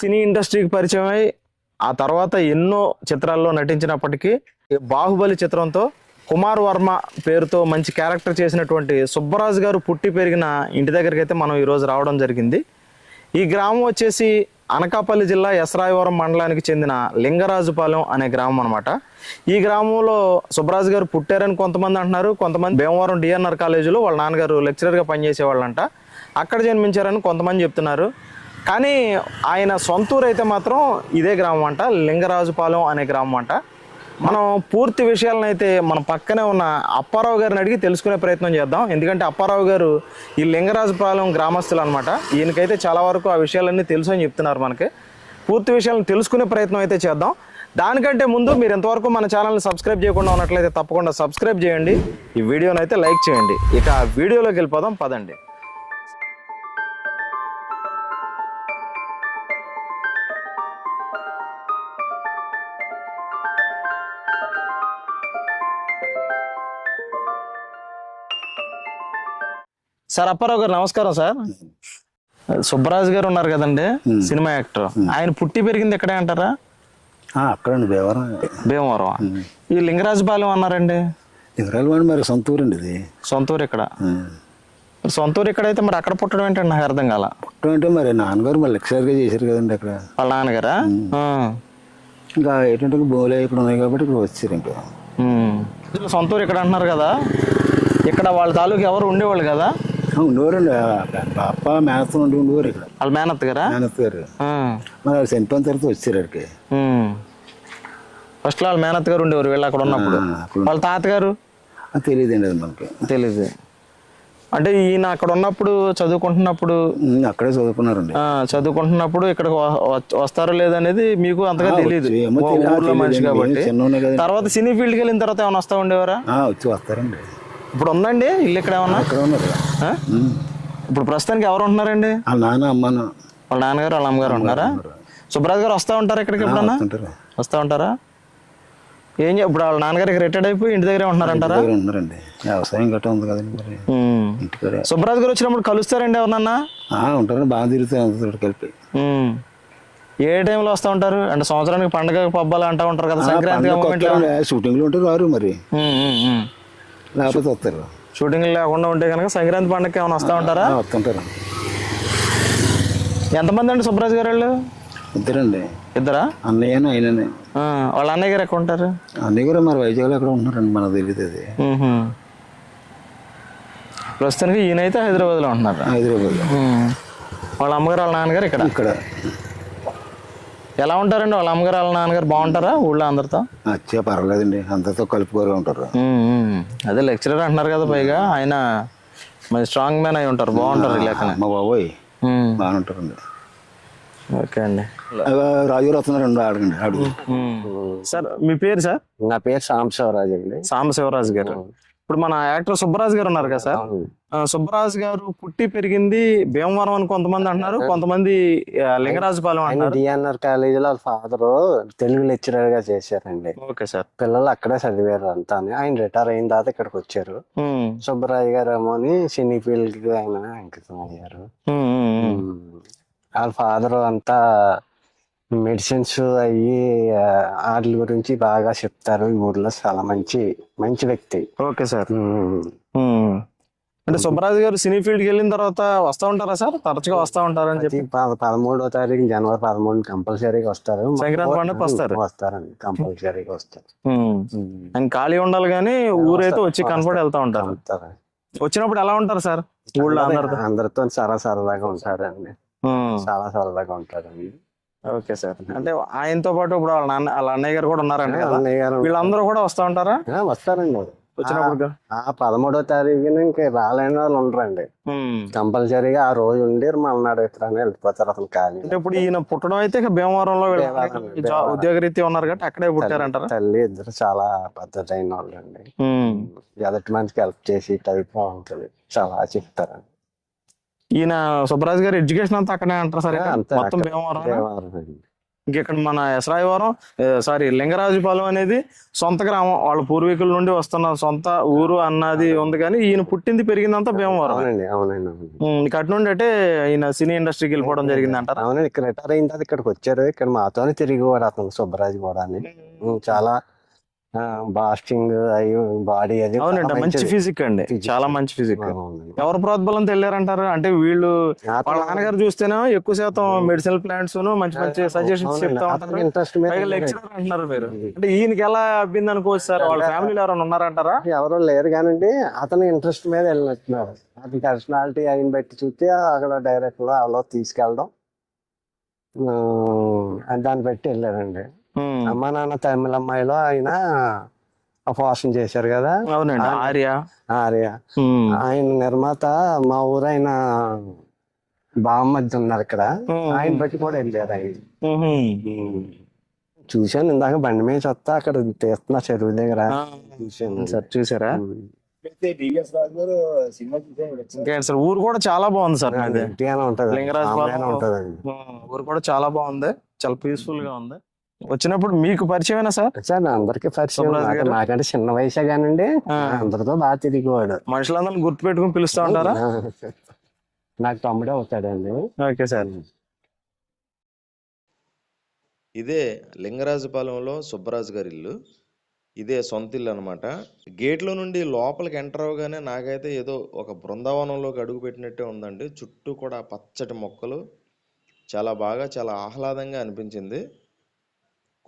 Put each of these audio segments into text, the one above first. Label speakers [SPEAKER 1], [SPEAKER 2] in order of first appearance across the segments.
[SPEAKER 1] సినీ ఇండస్ట్రీకి పరిచయం అయి ఆ తర్వాత ఎన్నో చిత్రాల్లో నటించినప్పటికీ బాహుబలి చిత్రంతో కుమార్ వర్మ పేరుతో మంచి క్యారెక్టర్ చేసినటువంటి సుబ్బరాజు గారు పుట్టి పెరిగిన ఇంటి దగ్గరికి అయితే మనం ఈరోజు రావడం జరిగింది. ఈ గ్రామం వచ్చేసి అనకాపల్లి జిల్లా ఎస్రాయవరం మండలానికి చెందిన లింగరాజుపాలెం అనే గ్రామం అనమాట ఈ గ్రామంలో సుబ్బరాజు గారు పుట్టారని కొంతమంది అంటున్నారు. కొంతమంది భీమవరం డిఎన్ఆర్ కాలేజీలో వాళ్ళ నాన్నగారు లెక్చరర్గా పనిచేసేవాళ్ళంట. అక్కడ జన్మించారని కొంతమంది చెప్తున్నారు. కానీ ఆయన సొంతూరు అయితే మాత్రం ఇదే గ్రామం అంట లింగరాజుపాలెం అనే గ్రామం అంట. మనం పూర్తి విషయాలను అయితే మన పక్కనే ఉన్న అప్పారావు గారిని అడిగి తెలుసుకునే ప్రయత్నం చేద్దాం. ఎందుకంటే అప్పారావు గారు ఈ లింగరాజుపాలెం గ్రామస్తులు అనమాట ఈయనకైతే చాలా వరకు ఆ విషయాలన్నీ తెలుసు అని చెప్తున్నారు మనకి. పూర్తి విషయాలను తెలుసుకునే ప్రయత్నం అయితే చేద్దాం. దానికంటే ముందు మీరు ఎంతవరకు మన ఛానల్ని సబ్స్క్రైబ్ చేయకుండా ఉన్నట్లయితే తప్పకుండా సబ్స్క్రైబ్ చేయండి. ఈ వీడియోని అయితే లైక్ చేయండి. ఇక వీడియోలోకి వెళ్ళిపోదాం పదండి. సార్ అప్పారావు గారు నమస్కారం సార్. సుబ్బరాజు గారు ఉన్నారు కదండి సినిమా యాక్టర్. ఆయన పుట్టి పెరిగింది ఎక్కడే అంటారా?
[SPEAKER 2] అక్కడండి భీమవరం.
[SPEAKER 1] భీమవరం ఈ లింగరాజపాలెం అన్నారండి.
[SPEAKER 2] లింగరాలు వాడి మరి సొంత ఊరండి ఇది.
[SPEAKER 1] సొంత ఊరు ఇక్కడ. సొంత ఊరు ఇక్కడైతే మరి అక్కడ పుట్టడం ఏంటండి నాకు అర్థం కాల?
[SPEAKER 2] పుట్టం అంటే మరి నాన్నగారు మరి లెక్చరర్గా చేశారు కదండి అక్కడ.
[SPEAKER 1] వాళ్ళ నాన్నగారా.
[SPEAKER 2] ఇంకా ఏంటంటే భూములు ఇక్కడ ఉన్నాయి కాబట్టి ఇక్కడ వచ్చారు ఇంకా.
[SPEAKER 1] సొంత ఊరు ఇక్కడ అంటున్నారు కదా. ఇక్కడ వాళ్ళ తాలూకు ఎవరు ఉండేవాళ్ళు కదా?
[SPEAKER 2] ఉండేవారండి ఆ, బాప మేనత్త ఉండి ఉండేవారు ఇక్కడ
[SPEAKER 1] వాళ్ళ మేనత్ గారా
[SPEAKER 2] మేనత్త గారు. మరి వాళ్ళు చనిపోయిన తర్వాత వచ్చారు అక్కడికి.
[SPEAKER 1] ఫస్ట్ వాళ్ళ మేనత్ గారు ఉండేవారు వీళ్ళు అక్కడ ఉన్నప్పుడు వాళ్ళ తాతగారు
[SPEAKER 2] తెలియదండి అది మనకి
[SPEAKER 1] తెలీదు అంటే ఈయన అక్కడ ఉన్నప్పుడు చదువుకుంటున్నప్పుడు
[SPEAKER 2] అక్కడే చదువుకున్నారండి
[SPEAKER 1] చదువుకుంటున్నప్పుడు ఇక్కడ వస్తారో లేదనేది మీకు అంతగా తెలియదు
[SPEAKER 2] తెలియదు.
[SPEAKER 1] ఊర్లో మనిషి. కాబట్టి. తర్వాత సినీ ఫీల్డ్కి వెళ్ళిన తర్వాత ఏమైనా వస్తా ఉండేవారా
[SPEAKER 2] వచ్చి వస్తారండి
[SPEAKER 1] ఇప్పుడు ఉందండి ఇల్లు ఇక్కడ ఏమన్నా
[SPEAKER 2] అక్కడ ఉన్నారు.
[SPEAKER 1] ఇప్పుడు ప్రస్తుతానికి ఎవరు ఉంటున్నారండి?
[SPEAKER 2] వాళ్ళ నాన్న అమ్మను
[SPEAKER 1] వాళ్ళ నాన్నగారు వాళ్ళ అమ్మగారు ఉంటున్నారా? సుబ్రాజ్ గారు వస్తా ఉంటారా ఇక్కడికి ఎప్పుడన్నా? వస్తా ఉంటారా? ఏం ఇప్పుడు వాళ్ళ నాన్నగారికి రిటైర్డ్ అయిపోయి ఇంటి దగ్గరే ఉంటున్నారంటారా?
[SPEAKER 2] ఉన్నారండి వ్యవసాయం గట్రా ఉంది కదండి మరి. ఇంటికాడే.
[SPEAKER 1] సుబ్రాజ్ గారు వచ్చినప్పుడు కలుస్తారండి ఎవరన్నా?
[SPEAKER 2] ఆ, ఉంటారు బాగా తిరుగుతాయి అంతతో కలిపి.
[SPEAKER 1] ఏ టైంలో వస్తూ ఉంటారు? అంటే సంవత్సరానికి పండగ పబ్బాలు అంటూ ఉంటారు కదా సంక్రాంతి
[SPEAKER 2] షూటింగ్లు ఉంటారు రారు మరి. లేకపోతే వస్తారు.
[SPEAKER 1] షూటింగ్ లేకుండా ఉంటే కనుక సంక్రాంతి పండగకి ఏమైనా వస్తూ ఉంటారా?
[SPEAKER 2] వస్తుంటారు.
[SPEAKER 1] ఎంతమంది అండి సుబ్రాజ్ గారు వాళ్ళు?
[SPEAKER 2] ఇద్దరండి.
[SPEAKER 1] ఇద్దరా?
[SPEAKER 2] అన్నయ్యను ఆయననే.
[SPEAKER 1] వాళ్ళ అన్నయ్య గారు ఎక్కడ ఉంటారు?
[SPEAKER 2] అన్నయ్య కూడా మరి వైజాగ్లో ఎక్కడ ఉంటున్నారండి మనకు తెలియదు అది.
[SPEAKER 1] ప్రస్తుతానికి ఈయన అయితే హైదరాబాద్లో ఉంటున్నారు.
[SPEAKER 2] హైదరాబాద్.
[SPEAKER 1] వాళ్ళ అమ్మగారు వాళ్ళ నాన్నగారు ఇక్కడ?
[SPEAKER 2] ఇక్కడ.
[SPEAKER 1] ఎలా ఉంటారండి వాళ్ళ అమ్మగారు వాళ్ళ నాన్నగారు? బాగుంటారా ఊళ్ళో అందరితో?
[SPEAKER 2] వచ్చే పర్వాలేదండి. అందరితో కలుపుకోరు ఉంటారు.
[SPEAKER 1] అదే లెక్చరర్ అంటున్నారు కదా పైగా. ఆయన మరి స్ట్రాంగ్ మ్యాన్ అయి ఉంటారు. బాగుంటారు ఈ లెక్కన.
[SPEAKER 2] మా బాబోయ్. ఉంటారండి
[SPEAKER 1] ఓకే అండి.
[SPEAKER 2] రాజు గారు వస్తున్నారండి అడగండి అడుగు.
[SPEAKER 1] సార్ మీ పేరు సార్?
[SPEAKER 3] నా పేరు సాంబశివరాజు అండి.
[SPEAKER 1] సాంబశివరాజు గారు. ఇప్పుడు మన యాక్టర్ సుబ్బరాజు గారు ఉన్నారు కదా సార్? సుబ్బరాజు గారు పుట్టి పెరిగింది భీమవరం అని కొంతమంది అంటున్నారు కొంతమంది లింగరాజుపాలెం అంటున్నారు.
[SPEAKER 3] డిఎన్ఆర్ కాలేజీలో వాళ్ళ ఫాదర్ తెలుగు లెక్చరర్గా చేశారండి.
[SPEAKER 1] Okay sir.
[SPEAKER 3] పిల్లలు అక్కడే చదివారు అంతా ఆయన రిటైర్ అయిన తర్వాత ఇక్కడికి వచ్చారు. సుబ్బరాజు గారు ఏమో అని సినీ ఫీల్డ్కి ఆయన అంకితం అయ్యారు. వాళ్ళ ఫాదర్ అంతా మెడిసిన్స్ అయ్యి వాటి గురించి బాగా చెప్తారు ఈ ఊర్లో చాలా మంచి మంచి వ్యక్తి.
[SPEAKER 1] Okay sir. అంటే సుబ్బరాజు గారు సినీ ఫీల్డ్కి వెళ్ళిన తర్వాత వస్తా ఉంటారా సార్? తరచుగా వస్తా ఉంటారని చెప్పి.
[SPEAKER 3] పదమూడో తారీఖు జనవరి పదమూడు కంపల్సరీగా వస్తారు.
[SPEAKER 1] సంక్రాంతి పండుగకి వస్తారు.
[SPEAKER 3] వస్తారండి కంపల్సరీగా వస్తారు.
[SPEAKER 1] ఆయన ఖాళీ ఉండాలి కానీ ఊరైతే వచ్చి కనపడి వెళ్తా ఉంటారు. వచ్చినప్పుడు ఎలా ఉంటారు సార్? ఊళ్ళో అందరితో?
[SPEAKER 3] అందరితో చాలా సరదాగా ఉంటారండి. చాలా సరదాగా ఉంటారండి.
[SPEAKER 1] Okay sir. అంటే ఆయనతో పాటు ఇప్పుడు వాళ్ళ నాన్న వాళ్ళ అన్నయ్య గారు కూడా ఉన్నారంట కదా?
[SPEAKER 3] అన్నయ్య గారు
[SPEAKER 1] వీళ్ళందరూ కూడా వస్తా ఉంటారా?
[SPEAKER 3] ఆ, వస్తారండి
[SPEAKER 1] వచ్చినప్పుడు
[SPEAKER 3] ఆ పదమూడో తారీఖున ఇంక రాలేని వాళ్ళు ఉండరండి.
[SPEAKER 1] ఉమ్.
[SPEAKER 3] కంపల్సరీగా ఆ రోజు ఉండి మళ్ళీ ఎత్తురాని వెళ్ళిపోతారు అసలు ఖాళీ.
[SPEAKER 1] అంటే ఇప్పుడు ఈయన పుట్టడం అయితే ఇక భీమవరంలో వీళ్ళ
[SPEAKER 3] భీమవరం,
[SPEAKER 1] జా- ఉద్యోగరీత్యా ఉన్నారు కాబట్టి అక్కడే పుట్టారంటారా?
[SPEAKER 3] తల్లి ఇద్దరు చాలా పద్ధతి అయిన వాళ్ళు అండి
[SPEAKER 1] ఉమ్.
[SPEAKER 3] ఎదటి మనిషికి హెల్ప్ చేసి టైప్ బాగుంటుంది చాలా చెప్తారండి.
[SPEAKER 1] ఈయన సుబ్బరాజు గారు ఎడ్యుకేషన్ అంతా అక్కడే అంటారు సార్? ఇక్కడ? మొత్తం. భీమవరం. ఇంకెక్కడ మన ఎసరాయవరం సారీ లింగరాజుపాలెం అనేది సొంత గ్రామం. వాళ్ళ పూర్వీకుల నుండి వస్తున్న సొంత ఊరు అన్నది ఉంది కానీ ఈయన పుట్టింది పెరిగిందంతా భీమవరం. ఇక అటు నుండి అంటే ఈయన సినీ ఇండస్ట్రీకి వెళ్ళిపోవడం జరిగింది అంటారా?
[SPEAKER 3] అవునండి ఇక్కడ రిటైర్ అయిన తర్వాత ఇక్కడికి వచ్చారు. ఇక్కడ మాతోనే తిరిగేవాడు అతను సుబ్బరాజు కూడా చాలా బాస్టింగ్ అయ్యి బాడీ అది
[SPEAKER 1] అవునండి మంచి. ఫిజిక్ అండి. చాలా మంచి ఫిజిక్. ఎవరు ప్రోద్బలంతో వెళ్ళారంటారు అంటే వీళ్ళు వాళ్ళ నాన్నగారు చూస్తేనే ఎక్కువ శాతం మెడిసినల్ ప్లాంట్స్ మంచి మంచి సజెషన్స్. చెప్తా ఉంటారు.
[SPEAKER 3] ఇంట్రెస్ట్ మీద
[SPEAKER 1] పైగా లెక్చరర్ అంటున్నారు మీరు. అంటే ఈయనకి ఎలా అబ్బింది అనుకోవచ్చు సార్? వాళ్ళ ఫ్యామిలీలో ఎవరైనా ఉన్నారంటారా?
[SPEAKER 3] ఎవరో లేరు కానండి అతను ఇంట్రెస్ట్ మీద వెళ్ళినట్టున్నారు. అది పర్సనాలిటీ అయిన బట్టి చూస్తే అక్కడ డైరెక్ట్లో అలా తీసుకెళ్ళడం. దాన్ని బట్టి వెళ్ళారండి. అమ్మ నాన్న తమిళ అమ్మాయిలో ఆయన పోషణ చేశారు కదా.
[SPEAKER 1] అవునండి. ఆర్య.
[SPEAKER 3] ఆర్య. ఆయన నిర్మాత మా ఊరైన బామ్మద్ది ఉన్నారు ఇక్కడ. ఆయన బట్టి కూడా వెళ్ళారు ఆయన. చూశాను ఇందాక బండి మీద వస్తా అక్కడ తీస్తున్నా చెరువు దగ్గర. చూశాను.
[SPEAKER 1] సార్ చూసారా సార్ ఊరు కూడా చాలా బాగుంది సార్ లింగరాజు.
[SPEAKER 3] ఉంటదండి.
[SPEAKER 1] ఊరు కూడా చాలా బాగుంది. చాలా పీస్ఫుల్గా ఉంది. వచ్చినప్పుడు మీకు పరిచయమేనా సార్?
[SPEAKER 3] సార్ అందరికి పరిచయం నాకు-? నాకంటే చిన్న వయసే కానండి. అందరితో బాగా తిరిగేవాడు.
[SPEAKER 1] మనుషులందరిని గుర్తు పెట్టుకుని పిలుస్తా ఉంటారా?
[SPEAKER 3] నాకు తమ్ముడే అవుతాడండి.
[SPEAKER 1] Okay sir.
[SPEAKER 4] ఇదే లింగరాజుపాలెంలో సుబ్బరాజు గారి ఇల్లు. ఇదే సొంత ఇల్లు అనమాట గేట్లో నుండి లోపలికి ఎంటర్ అవగానే నాకైతే ఏదో ఒక బృందావనంలోకి అడుగు పెట్టినట్టే ఉందండి. చుట్టూ కూడా పచ్చటి మొక్కలు. చాలా బాగా చాలా ఆహ్లాదంగా అనిపించింది.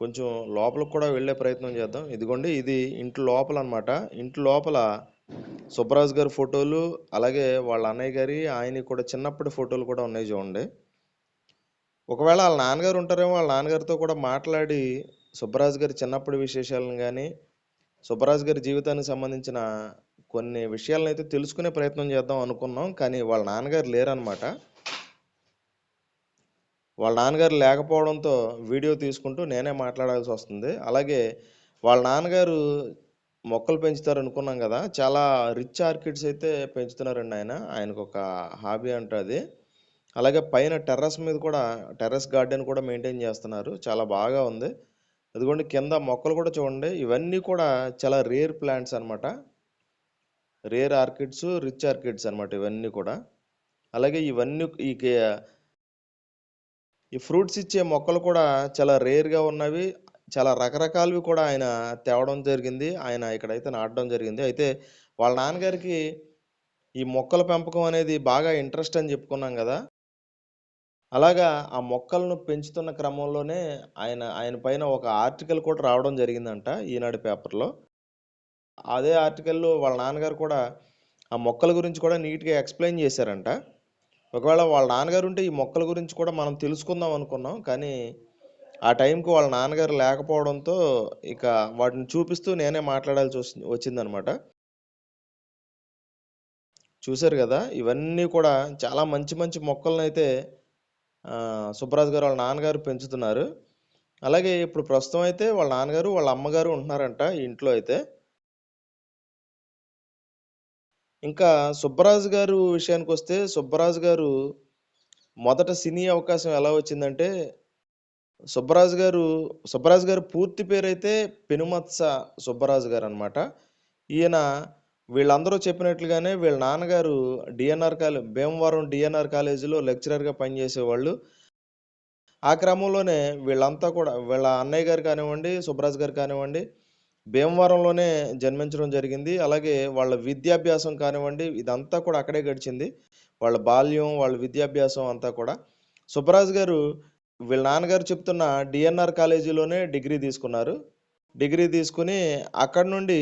[SPEAKER 4] కొంచెం లోపలికి కూడా వెళ్ళే ప్రయత్నం చేద్దాం. ఇదిగోండి ఇది ఇంటి లోపల అనమాట ఇంటి లోపల సుబ్బరాజు గారి ఫోటోలు అలాగే వాళ్ళ అన్నయ్య గారి ఆయన కూడా చిన్నప్పటి ఫోటోలు కూడా ఉన్నాయి చూడండి. ఒకవేళ వాళ్ళ నాన్నగారు ఉంటారేమో వాళ్ళ నాన్నగారితో కూడా మాట్లాడి సుబ్బరాజు గారి చిన్నప్పటి విశేషాలను కానీ సుబ్బరాజు గారి జీవితానికి సంబంధించిన కొన్ని విషయాలను అయితే తెలుసుకునే ప్రయత్నం చేద్దాం అనుకున్నాం. కానీ వాళ్ళ నాన్నగారు లేరనమాట వాళ్ళ నాన్నగారు లేకపోవడంతో వీడియో తీసుకుంటూ నేనే మాట్లాడాల్సి వస్తుంది. అలాగే వాళ్ళ నాన్నగారు మొక్కలు పెంచుతారు అనుకున్నాం కదా చాలా రిచ్ ఆర్కిడ్స్ అయితే పెంచుతున్నారండి ఆయన. ఆయనకు ఒక హాబీ అంట అది. అలాగే పైన టెర్రస్ మీద కూడా టెర్రస్ గార్డెన్ కూడా మెయింటైన్ చేస్తున్నారు. చాలా బాగా ఉంది. అదిగోండి కింద మొక్కలు కూడా చూడండి. ఇవన్నీ కూడా చాలా రేర్ ప్లాంట్స్ అనమాట రేర్ ఆర్కిడ్స్ రిచ్ ఆర్కిడ్స్ అనమాట ఇవన్నీ కూడా. అలాగే ఇవన్నీ ఈ కే- ఈ ఫ్రూట్స్ ఇచ్చే మొక్కలు కూడా చాలా రేర్గా ఉన్నవి. చాలా రకరకాలవి కూడా ఆయన తేవడం జరిగింది. ఆయన ఇక్కడైతే నాటడం జరిగింది. అయితే వాళ్ళ నాన్నగారికి ఈ మొక్కల పెంపకం అనేది బాగా ఇంట్రెస్ట్ అని చెప్పుకున్నాం కదా! అలాగా ఆ మొక్కలను పెంచుతున్న క్రమంలోనే ఆయన ఆయన పైన ఒక ఆర్టికల్ కూడా రావడం జరిగిందంట ఈనాడు పేపర్లో. అదే ఆర్టికల్లో వాళ్ళ నాన్నగారు కూడా ఆ మొక్కల గురించి కూడా నీట్గా ఎక్స్ప్లెయిన్ చేశారంట. ఒకవేళ వాళ్ళ నాన్నగారు ఉంటే ఈ మొక్కల గురించి కూడా మనం తెలుసుకుందాం అనుకున్నాం. కానీ ఆ టైంకి వాళ్ళ నాన్నగారు లేకపోవడంతో ఇక వాటిని చూపిస్తూ నేనే మాట్లాడాల్సి వచ్చి వచ్చిందనమాట. చూశారు కదా ఇవన్నీ కూడా చాలా మంచి మంచి మొక్కలను అయితే ఆ, సుబ్బరాజు గారు వాళ్ళ నాన్నగారు పెంచుతున్నారు. అలాగే ఇప్పుడు ప్రస్తుతం అయితే వాళ్ళ నాన్నగారు వాళ్ళ అమ్మగారు ఉంటున్నారంట ఇంట్లో అయితే. ఇంకా సుబ్బరాజు గారు విషయానికి వస్తే సుబ్బరాజు గారు మొదట సినీ అవకాశం ఎలా వచ్చిందంటే సుబ్బరాజు గారు సుబ్బరాజు గారు పూర్తి పేరైతే పెనుమత్స సుబ్బరాజు గారు అనమాట ఈయన వీళ్ళందరూ చెప్పినట్లుగానే వీళ్ళ నాన్నగారు డిఎన్ఆర్ కాలేజ్ భీమవరం డిఎన్ఆర్ కాలేజీలో లెక్చరర్గా పనిచేసేవాళ్ళు. ఆ క్రమంలోనే వీళ్ళంతా కూడా వీళ్ళ అన్నయ్య గారు కానివ్వండి సుబ్బరాజు గారు కానివ్వండి భీమవరంలోనే జన్మించడం జరిగింది. అలాగే వాళ్ళ విద్యాభ్యాసం కానివ్వండి ఇదంతా కూడా అక్కడే గడిచింది. వాళ్ళ బాల్యం వాళ్ళ విద్యాభ్యాసం అంతా కూడా. సుబ్బరాజు గారు వీళ్ళ నాన్నగారు చెప్తున్న డిఎన్ఆర్ కాలేజీలోనే డిగ్రీ తీసుకున్నారు. డిగ్రీ తీసుకుని అక్కడ నుండి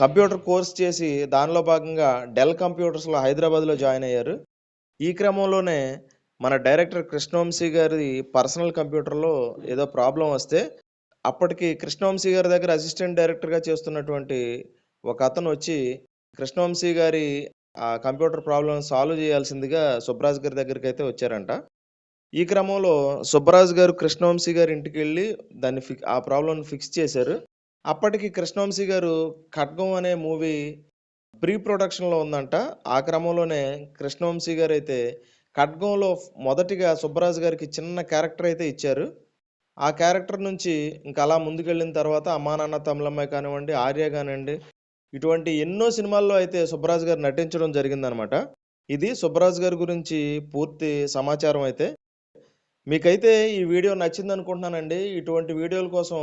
[SPEAKER 4] కంప్యూటర్ కోర్స్ చేసి దానిలో భాగంగా డెల్ కంప్యూటర్స్లో హైదరాబాద్లో జాయిన్ అయ్యారు. ఈ క్రమంలోనే మన డైరెక్టర్ కృష్ణవంశీ గారి పర్సనల్ కంప్యూటర్లో ఏదో ప్రాబ్లం వస్తే అప్పటికి కృష్ణవంశీ గారి దగ్గర అసిస్టెంట్ డైరెక్టర్గా చేస్తున్నటువంటి ఒక అతను వచ్చి కృష్ణవంశీ గారి ఆ కంప్యూటర్ ప్రాబ్లం సాల్వ్ చేయాల్సిందిగా సుబ్బరాజు గారి దగ్గరికి అయితే వచ్చారంట. ఈ క్రమంలో సుబ్బరాజు గారు కృష్ణవంశీ గారి ఇంటికి వెళ్ళి దాన్ని ఫిక్ ఆ ప్రాబ్లం ఫిక్స్ చేశారు. అప్పటికి కృష్ణవంశీ గారు ఖడ్గం అనే మూవీ ప్రీ ప్రొడక్షన్లో ఉందంట. ఆ క్రమంలోనే కృష్ణవంశీ గారు అయితే ఖడ్గంలో మొదటిగా సుబ్బరాజు గారికి చిన్న క్యారెక్టర్ అయితే ఇచ్చారు. ఆ క్యారెక్టర్ నుంచి ఇంకా అలా ముందుకెళ్ళిన తర్వాత అమ్మా నాన్న తమిళమ్మాయి కానివ్వండి ఆర్య కానివ్వండి ఇటువంటి ఎన్నో సినిమాల్లో అయితే సుబ్బరాజు గారు నటించడం జరిగిందనమాట ఇది సుబ్బరాజు గారి గురించి పూర్తి సమాచారం అయితే. మీకైతే ఈ వీడియో నచ్చింది అనుకుంటున్నానండి ఇటువంటి వీడియోల కోసం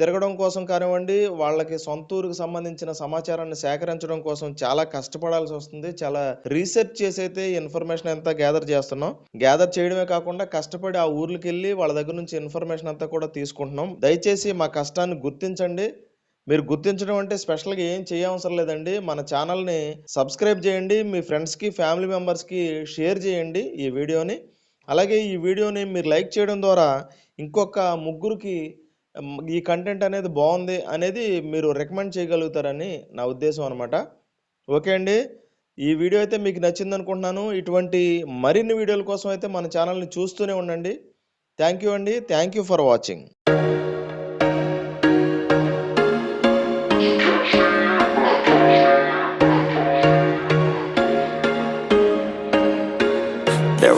[SPEAKER 4] తిరగడం కోసం కానివ్వండి వాళ్ళకి సొంత ఊరికి సంబంధించిన సమాచారాన్ని సేకరించడం కోసం చాలా కష్టపడాల్సి వస్తుంది. చాలా రీసెర్చ్ చేసి అయితే ఇన్ఫర్మేషన్ అంతా గ్యాదర్ చేస్తున్నాం. గ్యాదర్ చేయడమే కాకుండా కష్టపడి ఆ ఊర్లకి వెళ్ళి వాళ్ళ దగ్గర నుంచి ఇన్ఫర్మేషన్ అంతా కూడా తీసుకుంటున్నాం. దయచేసి మా కష్టాన్ని గుర్తించండి. మీరు గుర్తించడం అంటే స్పెషల్గా ఏం చేయవసరం లేదండి. మన ఛానల్ని సబ్స్క్రైబ్ చేయండి. మీ ఫ్రెండ్స్కి ఫ్యామిలీ మెంబర్స్కి షేర్ చేయండి ఈ వీడియోని. అలాగే ఈ వీడియోని మీరు లైక్ చేయడం ద్వారా ఇంకొక ముగ్గురికి ఈ కంటెంట్ అనేది బాగుంది అనేది మీరు రికమెండ్ చేయగలుగుతారని నా ఉద్దేశం అనమాట ఓకే అండి. ఈ వీడియో అయితే మీకు నచ్చింది అనుకుంటున్నాను. ఇటువంటి మరిన్ని వీడియోల కోసం అయితే మన ఛానల్ని చూస్తూనే ఉండండి. థ్యాంక్ యూ అండి. Thank you for watching.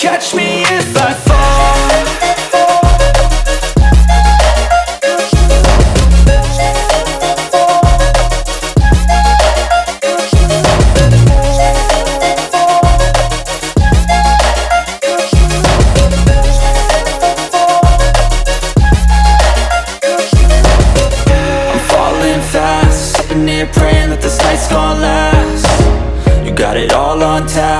[SPEAKER 5] catch me if I fall. Praying that this night's gonna last. You got it all on tap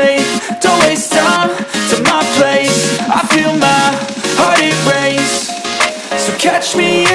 [SPEAKER 5] push me